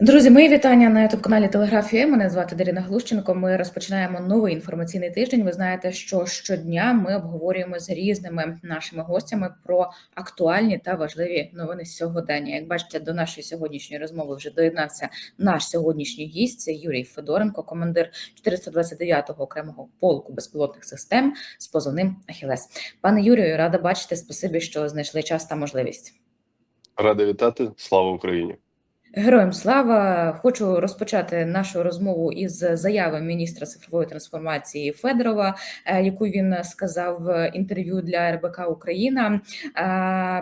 Друзі, мої вітання на youtube каналі Телеграфія. Мене звати Дарина Глущенко. Ми розпочинаємо новий інформаційний тиждень. Ви знаєте, що щодня ми обговорюємо з різними нашими гостями про актуальні та важливі новини сьогодення. Як бачите, до нашої сьогоднішньої розмови вже доєднався наш сьогоднішній гість. Це Юрій Федоренко, командир 429-го окремого полку безпілотних систем з позовним Ахілес. Пане Юрію, рада бачити. Спасибі, що знайшли час та можливість. Радий вітати. Слава Україні. Героям слава хочу розпочати нашу розмову із заяви міністра цифрової трансформації Федорова, е, яку він сказав в інтерв'ю для РБК Україна. Е,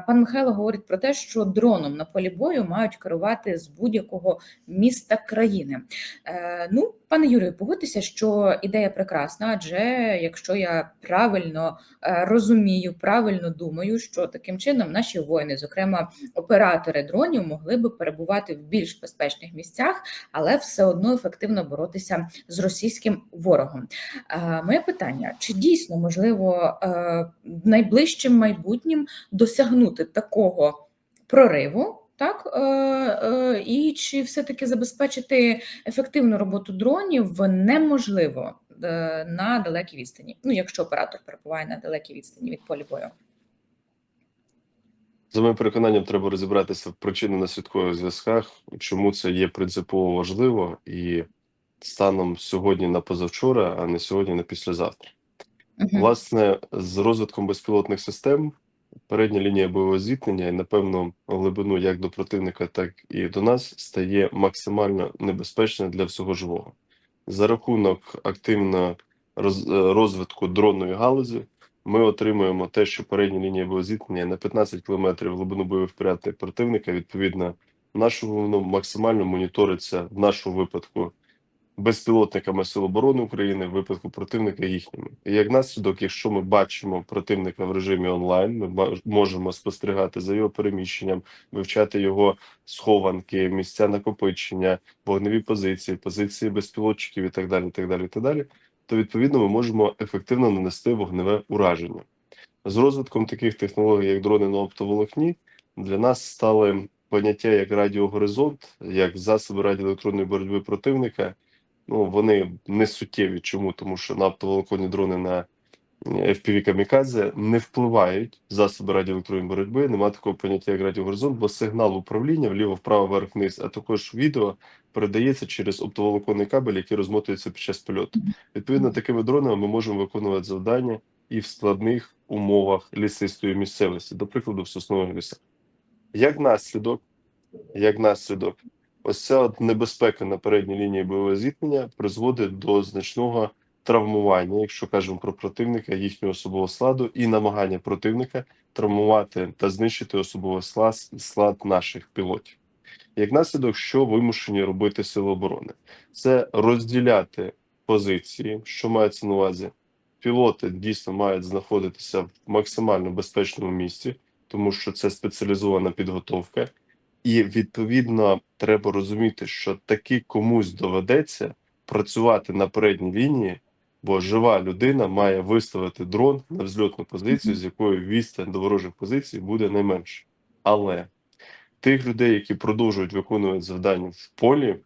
Пан Михайло говорить про те, що дроном на полі бою мають керувати з будь-якого міста країни. Е, Ну, пане Юрію, погодьтеся, що ідея прекрасна, адже якщо я правильно розумію, правильно думаю, що таким чином наші воїни, зокрема оператори дронів, могли би перебувати в більш безпечних місцях, але все одно ефективно боротися з російським ворогом. Моє питання: чи дійсно можливо найближчим майбутнім досягнути такого прориву? Так е, е, і чи все-таки забезпечити ефективну роботу дронів неможливо е, на далекій відстані? Ну, якщо оператор перебуває на далекій відстані від полі бою? За моїм переконанням, треба розібратися в причинно-наслідкових зв'язках, чому це є принципово важливо, і станом сьогодні на позавчора, а не сьогодні на післязавтра. Мгм. Власне, з розвитком безпілотних систем передня лінія бойового зіткнення і, напевно, глибину як до противника, так і до нас стає максимально небезпечною для всього живого. За рахунок активного роз- е, розвитку дронної галузі ми отримуємо те, що передня лінія бойового зіткнення на 15 кілометрів глибину бойових порядок противника. Відповідно, нашому воно максимально моніториться в нашому випадку безпілотниками Сил оборони України, в випадку противника їхніми. І як наслідок, якщо ми бачимо противника в режимі онлайн, ми можемо спостерігати за його переміщенням, вивчати його схованки, місця накопичення, вогневі позиції, позиції безпілотчиків і так далі. І так далі, і так далі. То відповідно ми можемо ефективно нанести вогневе ураження. З розвитком таких технологій, як дрони на оптоволокні, для нас стали поняття як радіогоризонт, як засоби радіоелектронної боротьби противника. Ну вони не суттєві. Чому? Тому що на оптоволоконні дрони на FPV камікадзе не впливають засоби радіоелектронної боротьби. Немає такого поняття як радіогоризонт, бо сигнал управління вліво, вправо, вверх, вниз, а також відео передається через оптоволоконний кабель, який розмотується під час польоту. Відповідно, такими дронами ми можемо виконувати завдання і в складних умовах лісистої місцевості, до прикладу, в соснових лісах. Як наслідок, як наслідок, ось ця небезпека на передній лінії бойового зіткнення призводить до значного травмування, якщо кажемо про противника, їхнього особового складу, і намагання противника травмувати та знищити особовий склад, склад наших пілотів. Як наслідок, що вимушені робити сили оборони, це розділяти позиції, що мається на увазі. Пілоти дійсно мають знаходитися в максимально безпечному місці, тому що це спеціалізована підготовка, і відповідно треба розуміти, що таки комусь доведеться працювати на передній лінії, бо жива людина має виставити дрон на взльотну позицію, з якою відстань до ворожих позицій буде найменше. Але тих людей, які продовжують виконувати завдання в полі,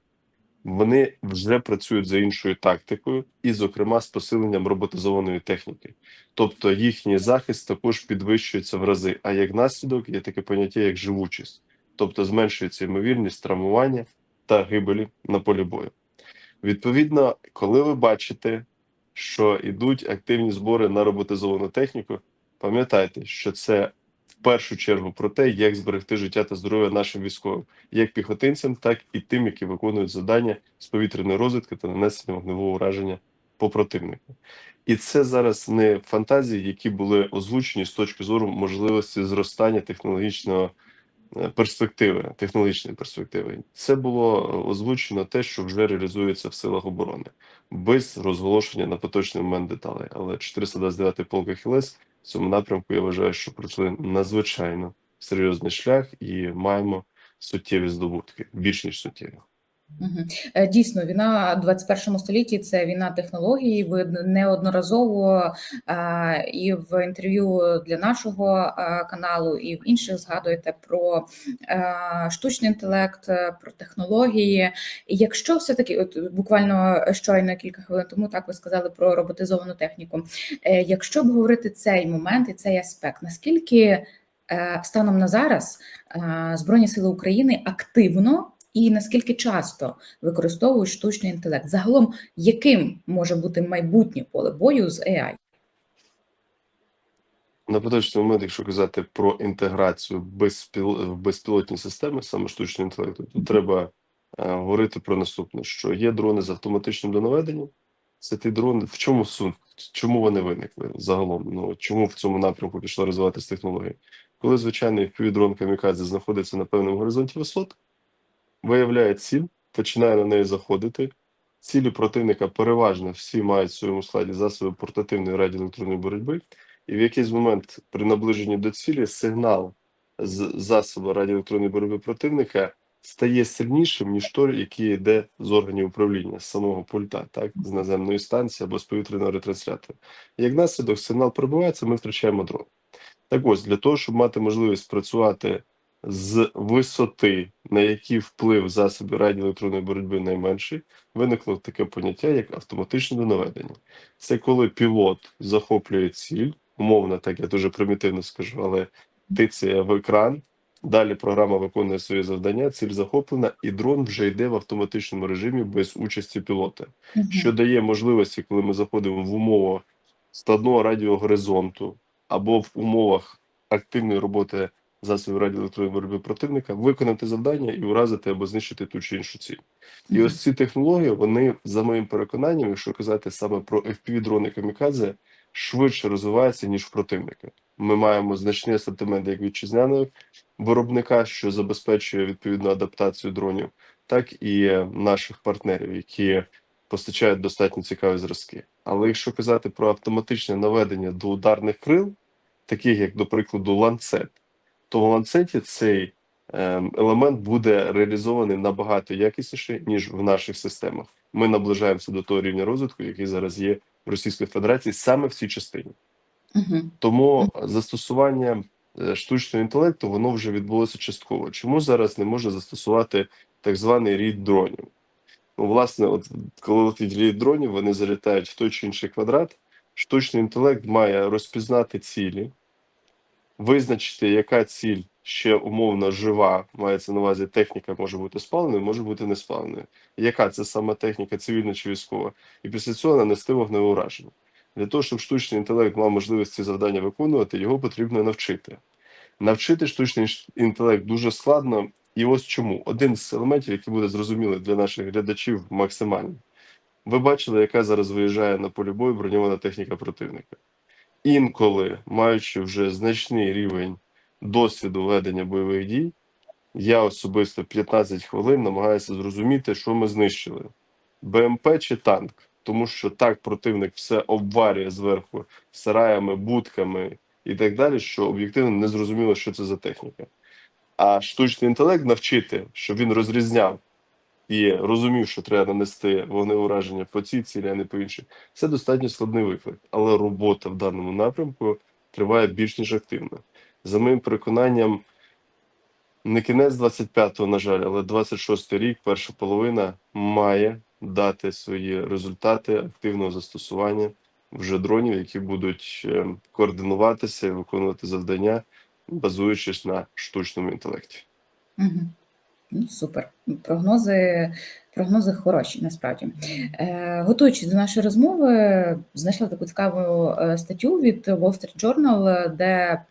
вони вже працюють за іншою тактикою, і, зокрема, з посиленням роботизованої техніки. Тобто їхній захист також підвищується в рази. А як наслідок є таке поняття, як живучість, тобто зменшується ймовірність травмування та гибелі на полі бою. Відповідно, коли ви бачите, що йдуть активні збори на роботизовану техніку, пам'ятайте, що це в першу чергу про те, як зберегти життя та здоров'я нашим військовим, як піхотинцям, так і тим, які виконують завдання з повітряної розвідки та нанесення вогневого ураження по противнику. І це зараз не фантазії, які були озвучені з точки зору можливості зростання технологічного перспективи, технологічної перспективи. Це було озвучено те, що вже реалізується в силах оборони, без розголошення на поточний момент деталей. Але 429 полк Ахілес в цьому напрямку я вважаю, що пройшли надзвичайно серйозний шлях і маємо суттєві здобутки, більш ніж суттєві. Е, Дійсно, війна в 21 столітті це війна технологій. Ви неодноразово е, і в інтерв'ю для нашого е, каналу, і в інших згадуєте про штучний інтелект, про технології. Якщо все-таки, от буквально щойно кілька хвилин тому, так ви сказали про роботизовану техніку. Якщо б говорити цей момент і цей аспект, наскільки станом на зараз Збройні Сили України активно і наскільки часто використовують штучний інтелект? Загалом, яким може бути майбутнє поле бою з AI? На поточний момент, якщо казати про інтеграцію в безпілотні системи, саме штучного інтелекту, то треба е, говорити про наступне: що є дрони з автоматичним донаведенням. Це ті дрони. В чому суть? Чому вони виникли загалом? Ну чому в цьому напрямку пішла розвиватися технологія? Коли звичайний FPV-дрон камікадзе знаходиться на певному горизонті висот, виявляє ціль, починає на неї заходити. Цілі противника переважно всі мають в своєму складі засоби портативної радіоелектронної боротьби, і в якийсь момент при наближенні до цілі сигнал з засобу радіоелектронної боротьби противника стає сильнішим, ніж той, який йде з органів управління, з самого пульта, так, з наземної станції або з повітряного ретранслятора. Як наслідок, сигнал прибувається, ми втрачаємо дрон. Так ось, для того, щоб мати можливість працювати з висоти, на який вплив засобів радіоелектронної боротьби найменший, виникло таке поняття, як автоматичне донаведення. Це коли пілот захоплює ціль, умовно, так я дуже примітивно скажу, але тицяє в екран. Далі програма виконує свої завдання, ціль захоплена, і дрон вже йде в автоматичному режимі без участі пілота, що дає можливості, коли ми заходимо в умову складного радіогоризонту або в умовах активної роботи засобів радіоелектронної боротьби противника, виконати завдання і уразити або знищити ту чи іншу ціль. І ось ці технології, вони, за моїм переконанням, якщо казати саме про FPV-дрони камікадзе, швидше розвиваються, ніж в противника. Ми маємо значний асортимент як вітчизняного виробника, що забезпечує відповідну адаптацію дронів, так і е, наших партнерів, які постачають достатньо цікаві зразки. Але якщо казати про автоматичне наведення до ударних крил, таких як, до прикладу, ланцет, то в ланцеті цей ем, елемент буде реалізований набагато якісніше, ніж в наших системах. Ми наближаємося до того рівня розвитку, який зараз є в Російській Федерації, саме в цій частині. Мгм. Тому застосування е, штучного інтелекту воно вже відбулося частково. Чому зараз не можна застосувати так званий рід дронів? Ну, власне, от коли летить рід дронів, вони залітають в той чи інший квадрат. Штучний інтелект має розпізнати цілі, визначити, яка ціль ще умовно жива, мається на увазі техніка може бути спаленою, може бути не спаленою. Яка це саме техніка, цивільна чи військова, і після цього нанести вогневе ураження. Для того, щоб штучний інтелект мав можливість ці завдання виконувати, його потрібно навчити. Навчити штучний інтелект дуже складно, і ось чому. Один з елементів, який буде зрозумілий для наших глядачів максимально. Ви бачили, яка зараз виїжджає на полі бою броньована техніка противника. Інколи, маючи вже значний рівень досвіду ведення бойових дій, я особисто 15 хвилин намагаюся зрозуміти, що ми знищили: БМП чи танк. Тому що так противник все обварює зверху сараями, будками і так далі, що об'єктивно не зрозуміло, що це за техніка. А штучний інтелект навчити, щоб він розрізняв і розумів, що треба нанести вогневе ураження по цій цілі, а не по іншій. Це достатньо складний виклик, але робота в даному напрямку триває більш ніж активно. За моїм переконанням, не кінець 25-го, на жаль, але 26-й рік, перша половина має дати свої результати активного застосування вже дронів, які будуть е, координуватися і виконувати завдання, базуючись на штучному інтелекті. Мгм. Ну, супер. Прогнози, прогнози хороші, насправді. Е, готуючись до нашої розмови, знайшла таку цікаву е, статтю від Wall Street Journal, де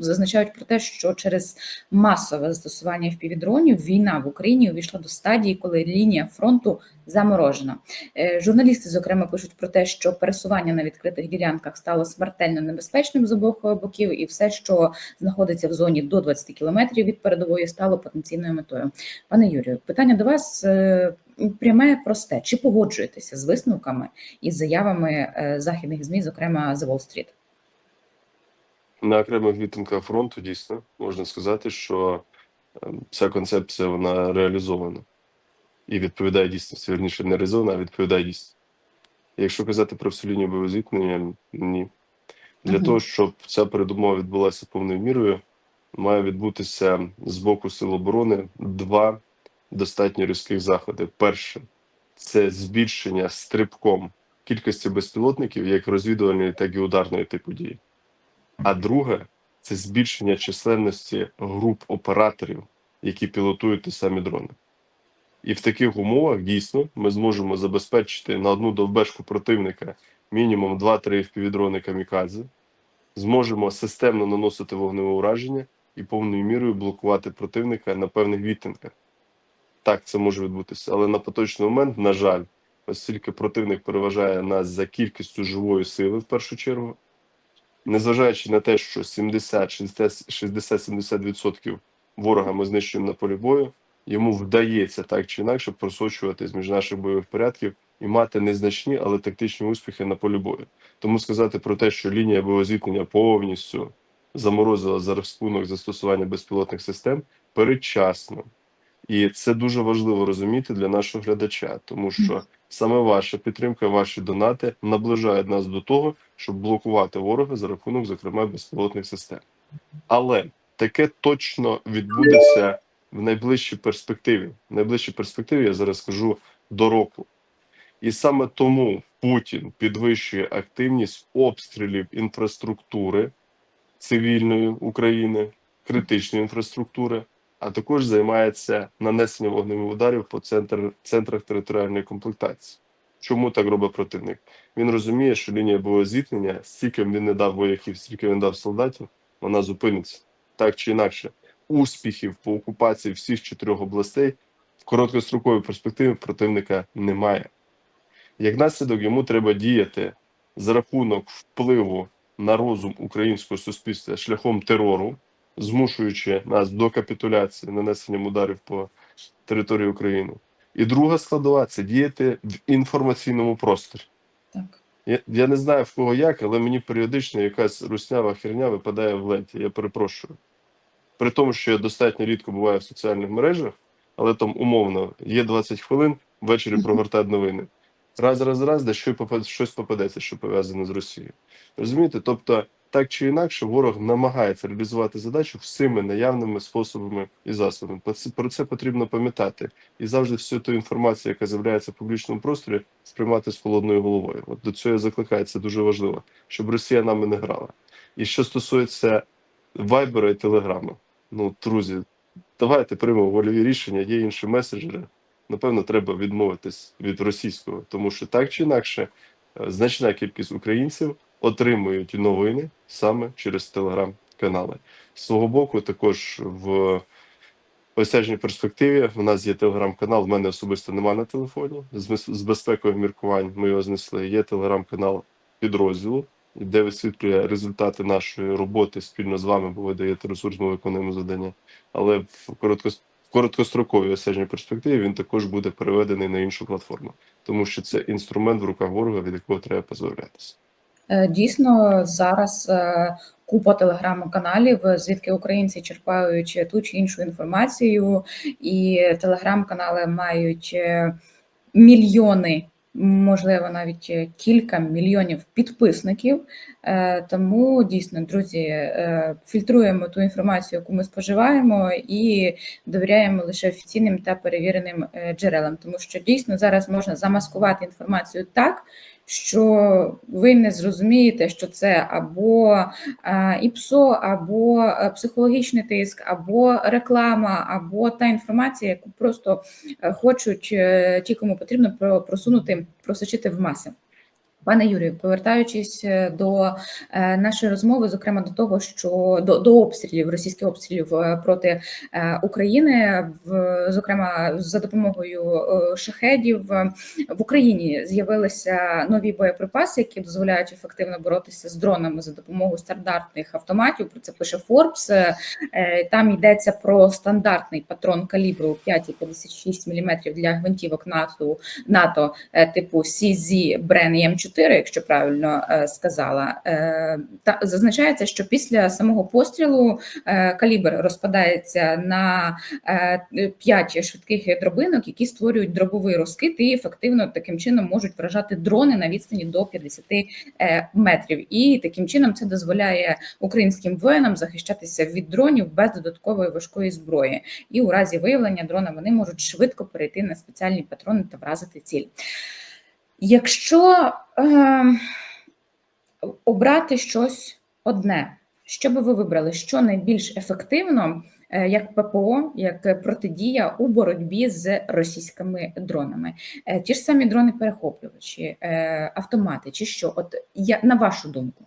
зазначають про те, що через масове застосування FPV-дронів війна в Україні увійшла до стадії, коли лінія фронту заморожена. Е, журналісти, зокрема, пишуть про те, що пересування на відкритих ділянках стало смертельно небезпечним з обох боків, і все, що знаходиться в зоні до 20 кілометрів від передової, стало потенційною метою. Пане Юрію, питання до вас е, пряме просте: чи погоджуєтеся з висновками і з заявами е, західних змі, зокрема The Wall Street? На окремих відтинках фронту дійсно можна сказати, що е, ця концепція вона реалізована. І відповідає дійсності. Вірніше, не резона, а відповідає дійсності. Якщо казати про всю лінію бойового зіткнення, ні. Для Мгм. того, щоб ця передумова відбулася повною мірою, має відбутися з боку Сил оборони два достатньо різких заходи. Перше це збільшення стрибком кількості безпілотників, як розвідувальної, так і ударної типу дії. А друге це збільшення численності груп операторів, які пілотують ті самі дрони. І в таких умовах дійсно ми зможемо забезпечити на одну довбешку противника мінімум 2-3 впівдрони камікадзе, зможемо системно наносити вогневе ураження і повною мірою блокувати противника на певних відтинках. Так, це може відбутися. Але на поточний момент, на жаль, оскільки противник переважає нас за кількістю живої сили в першу чергу, незважаючи на те, що 70-60-70% ворога ми знищуємо на полі бою, йому вдається так чи інакше просочуватись між наших бойових порядків і мати незначні, але тактичні успіхи на полі бою. Тому сказати про те, що лінія бойового зіткнення повністю заморозила за рахунок застосування безпілотних систем передчасно. І це дуже важливо розуміти для нашого глядача, тому що саме ваша підтримка, ваші донати наближають нас до того, щоб блокувати ворога за рахунок, зокрема, безпілотних систем. Але таке точно відбудеться в найближчій перспективі. В найближчій перспективі я зараз скажу до року. І саме тому Путін підвищує активність обстрілів інфраструктури цивільної України, критичної інфраструктури, а також займається нанесенням вогневих ударів по центр, центрах територіальної комплектації. Чому так робить противник? Він розуміє, що лінія бойового зіткнення, стільки він не дав вояків, стільки він дав солдатів, вона зупиниться так чи інакше. Успіхів по окупації всіх чотирьох областей в короткостроковій перспективі противника немає. Як наслідок, йому треба діяти за рахунок впливу на розум українського суспільства шляхом терору, змушуючи нас до капітуляції нанесенням ударів по території України. І друга складова це діяти в інформаційному просторі. Так. Я, я не знаю в кого як, але мені періодично якась руснява херня випадає в ленті. Я перепрошую. При тому, що я достатньо рідко буваю в соціальних мережах, але там умовно є 20 хвилин, ввечері прогортають новини. Раз, раз, раз, де щось попадеться, що пов'язане з Росією. Розумієте? Тобто, так чи інакше, ворог намагається реалізувати задачу всіми наявними способами і засобами. Про це, про це потрібно пам'ятати і завжди всю ту інформацію, яка з'являється в публічному просторі, сприймати з холодною головою. От до цього я закликаю, це дуже важливо, щоб Росія нами не грала. І що стосується Вайбера і Телеграма, ну друзі, давайте приймемо вольові рішення, є інші меседжери. Напевно, треба відмовитись від російського, тому що так чи інакше, е, значна кількість українців отримують новини саме через телеграм-канали. З свого боку, також в осяжній перспективі в нас є телеграм-канал. В мене особисто немає на телефоні. З, безпекових міркувань ми його знесли. Є телеграм-канал підрозділу, де висвітлює результати нашої роботи спільно з вами, бо ви даєте ресурс, ми виконуємо завдання. Але в короткос- в короткостроковій осяжній перспективі він також буде переведений на іншу платформу, тому що це інструмент в руках ворога, від якого треба позбавлятися. Е, Дійсно, зараз е, купа телеграм-каналів, звідки українці черпають ту чи іншу інформацію, і телеграм-канали мають е, мільйони, можливо, навіть е, кілька мільйонів підписників. Е, Тому дійсно, друзі, е, фільтруємо ту інформацію, яку ми споживаємо, і довіряємо лише офіційним та перевіреним е, джерелам, тому що дійсно зараз можна замаскувати інформацію так що ви не зрозумієте, що це або ІПСО, або психологічний тиск, або реклама, або та інформація, яку просто хочуть ті, кому потрібно просунути, просочити в маси. Пане Юрію, повертаючись е, до е, нашої розмови, зокрема до того, що до, до обстрілів, російських обстрілів е, проти України, в зокрема за допомогою шахедів, в Україні з'явилися нові боєприпаси, які дозволяють ефективно боротися з дронами за допомогою стандартних автоматів. Про це пише е, Там йдеться про стандартний патрон калібру 5,56 мм для гвинтівок НАТО, НАТО типу CZ Bren м 4 4, якщо правильно е, сказала, е, та зазначається, що після самого пострілу е, калібр розпадається на 5 швидких дробинок, які створюють дробовий розкид і ефективно таким чином можуть вражати дрони на відстані до 50 е, метрів. І таким чином це дозволяє українським воїнам захищатися від дронів без додаткової важкої зброї. І у разі виявлення дрона вони можуть швидко перейти на спеціальні патрони та вразити ціль. Якщо е, обрати щось одне, що би ви вибрали, що найбільш ефективно, е, як ППО, як протидія у боротьбі з російськими дронами? Е, ті ж самі дрони-перехоплювачі, е, автомати, чи що? От я на вашу думку?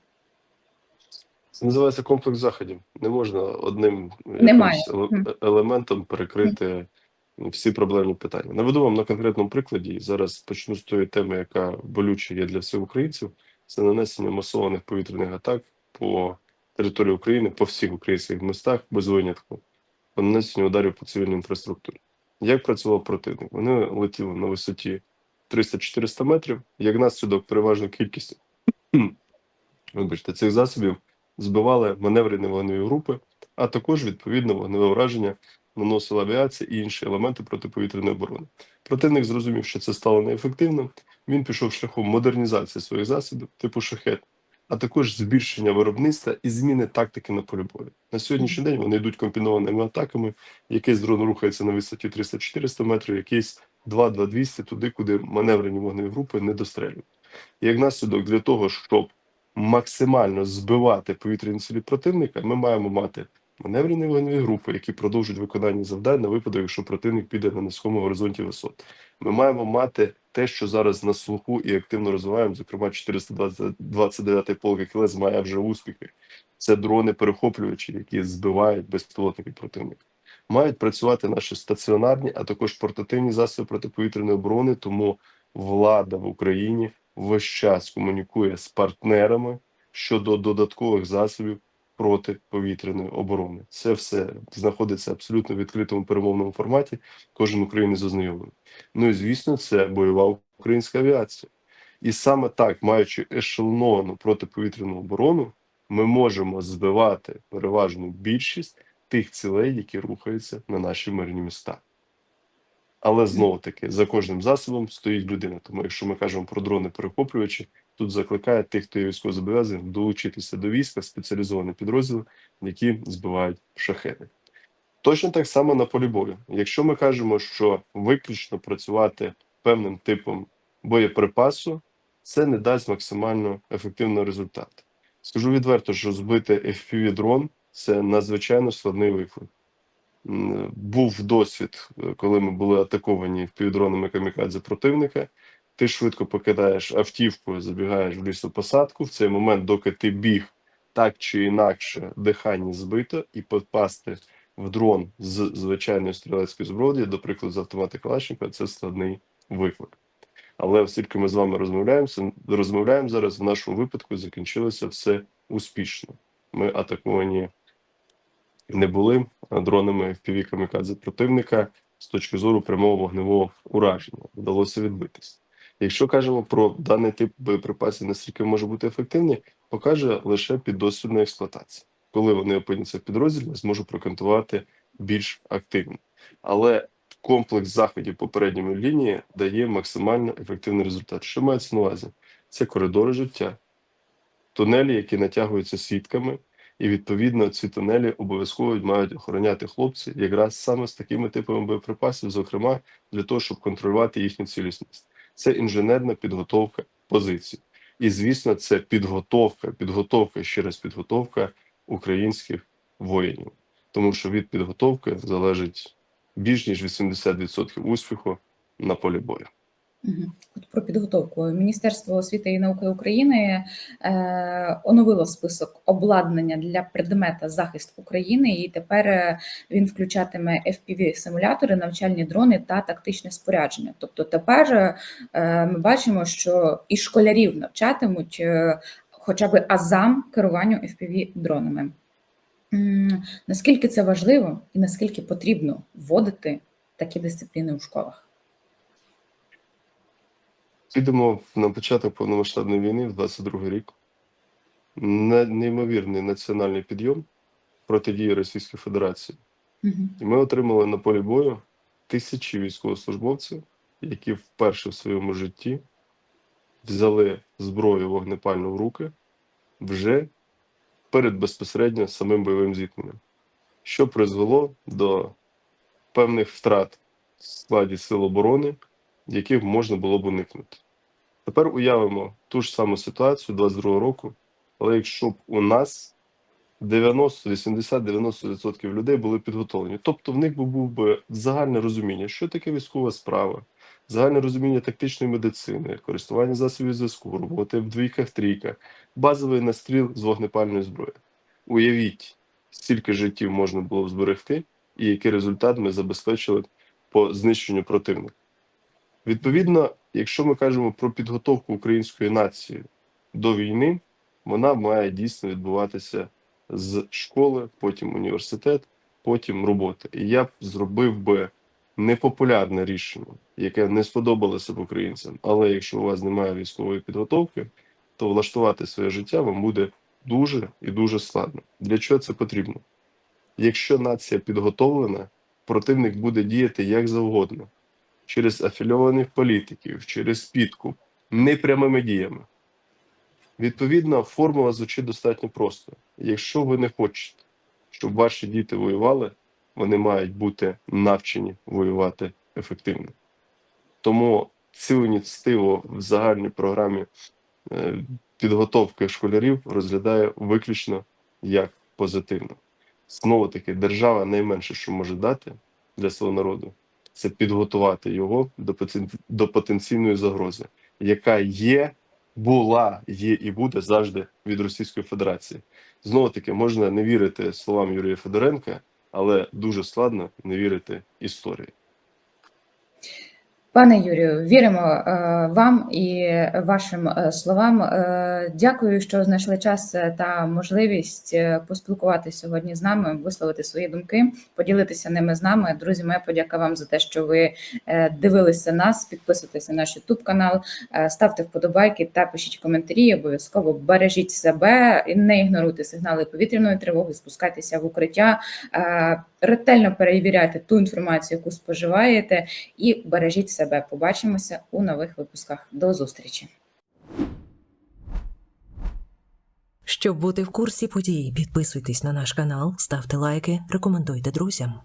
Це називається комплекс заходів. Не можна одним Немає. елементом перекрити всі проблемні питання. Наведу вам на конкретному прикладі. Зараз почну з тої теми, яка болюча є для всіх українців. Це нанесення масованих повітряних атак по території України, по всіх українських містах, без винятку, по нанесенню ударів по цивільній інфраструктурі. Як працював противник? Вони летіли на висоті 300-400 метрів. Як наслідок, переважну кількість вибачте, цих засобів збивали маневрені вогневі групи, а також відповідно вогневе враження наносила авіація і інші елементи протиповітряної оборони. Противник зрозумів, що це стало неефективним. Він пішов шляхом модернізації своїх засобів, типу шахет, а також збільшення виробництва і зміни тактики на полі бою. На сьогоднішній день вони йдуть комбінованими атаками. Якийсь дрон рухається на висоті 300-400 метрів, якийсь 2-2-200 туди, куди маневрені вогневі групи не дострелюють. Як наслідок для того, щоб максимально збивати повітряні цілі противника, ми маємо мати маневрені вогневі групи, які продовжують виконання завдань на випадок, якщо противник піде на низькому горизонті висот. Ми маємо мати те, що зараз на слуху і активно розвиваємо, зокрема 429 полк КЛС має вже успіхи. Це дрони-перехоплювачі, які збивають безпілотники противника. Мають працювати наші стаціонарні, а також портативні засоби протиповітряної оборони. Тому влада в Україні весь час комунікує з партнерами щодо додаткових засобів протиповітряної оборони. Це все знаходиться абсолютно в відкритому перемовному форматі. Кожен українець ознайомлений. Ну і звісно, це бойова українська авіація. І саме так, маючи ешелоновану протиповітряну оборону, ми можемо збивати переважну більшість тих цілей, які рухаються на наші мирні міста. Але знову таки за кожним засобом стоїть людина. Тому, якщо ми кажемо про дрони перехоплювачі, тут закликає тих, хто є військовозобов'язаний, долучитися до війська, спеціалізовані підрозділи, які збивають шахеди. Точно так само на полі бою. Якщо ми кажемо, що виключно працювати певним типом боєприпасу, це не дасть максимально ефективного результату. Скажу відверто, що збити FPV дрон це надзвичайно складний виклик. Був досвід, е, коли ми були атаковані впівдронами камікадзе противника. Ти швидко покидаєш автівку, забігаєш в лісопосадку. В цей момент, доки ти біг так чи інакше, дихання збито, і попасти в дрон з звичайної стрілецької зброї, до прикладу, з автомата Калашникова, це складний виклик. Але оскільки ми з вами розмовляємо, розмовляємо зараз, в нашому випадку закінчилося все успішно. Ми атаковані не були дронами FPV камікадзе противника з точки зору прямого вогневого ураження. Вдалося відбитись. Якщо кажемо про даний тип боєприпасів, наскільки може бути ефективні, покаже лише піддосвідна експлуатація. Коли вони опиняться в підрозділі, я зможу проконтролювати більш активно. Але комплекс заходів попередньої лінії дає максимально ефективний результат. Що мається на увазі? Це коридори життя, тунелі, які натягуються сітками, і відповідно ці тунелі обов'язково мають охороняти хлопці якраз саме з такими типами боєприпасів, зокрема для того, щоб контролювати їхню цілісність. Це інженерна підготовка позицій. І звісно, це підготовка, підготовка ще раз підготовка українських воїнів, тому що від підготовки залежить більш ніж 80% успіху на полі бою. От про підготовку Міністерство освіти і науки України е, оновило список обладнання для предмета захист України, і тепер е, він включатиме fpv симулятори, навчальні дрони та тактичне спорядження. Тобто, тепер е, ми бачимо, що і школярів навчатимуть е, хоча б азам керуванню fpv дронами. Наскільки це важливо і наскільки потрібно вводити такі дисципліни у школах? Підемо на початок повномасштабної війни в 22 рік. Не- Неймовірний національний підйом протидії Російської Федерації. І ми отримали на полі бою тисячі військовослужбовців, які вперше в своєму житті взяли зброю вогнепальну в руки вже перед безпосередньо самим бойовим зіткненням, що призвело до певних втрат в складі сил оборони, яких можна було б уникнути. Тепер уявимо ту ж саму ситуацію 22 року, але якщо б у нас 90, 80, 90% людей були підготовлені. Тобто в них був би загальне розуміння, що таке військова справа, загальне розуміння тактичної медицини, користування засобів зв'язку, роботи в двійках, трійках, базовий настріл з вогнепальної зброї. Уявіть, стільки життів можна було б зберегти, і який результат ми забезпечили по знищенню противника. Відповідно, якщо ми кажемо про підготовку української нації до війни, вона має дійсно відбуватися з школи, потім університет, потім робота. І я б зробив би непопулярне рішення, яке не сподобалося б українцям. Але якщо у вас немає військової підготовки, то влаштувати своє життя вам буде дуже і дуже складно. Для чого це потрібно? Якщо нація підготовлена, противник буде діяти як завгодно через афільованих політиків, через підкуп, непрямими діями. Відповідно, формула звучить достатньо просто. Якщо ви не хочете, щоб ваші діти воювали, вони мають бути навчені воювати ефективно. Тому цю ініціативу в загальній програмі е, підготовки школярів розглядаю виключно як позитивно. Знову таки, держава найменше, що може дати для свого народу, це підготувати його до, потен- до потенційної загрози, яка є, була, є і буде завжди від Російської Федерації. Знову таки, можна не вірити словам Юрія Федоренка, але дуже складно не вірити історії. Пане Юрію, віримо е, вам і вашим е, словам. Е, Дякую, що знайшли час та можливість поспілкуватися сьогодні з нами, висловити свої думки, поділитися ними з нами. Друзі, моя подяка вам за те, що ви дивилися нас, підписуйтесь на наш YouTube канал, ставте вподобайки та пишіть коментарі. Обов'язково бережіть себе, не ігноруйте сигнали повітряної тривоги, спускайтеся в укриття, ретельно перевіряйте ту інформацію, яку споживаєте і бережіть себе. Побачимося у нових випусках. До зустрічі. Щоб бути в курсі подій, підписуйтесь на наш канал, ставте лайки, рекомендуйте друзям.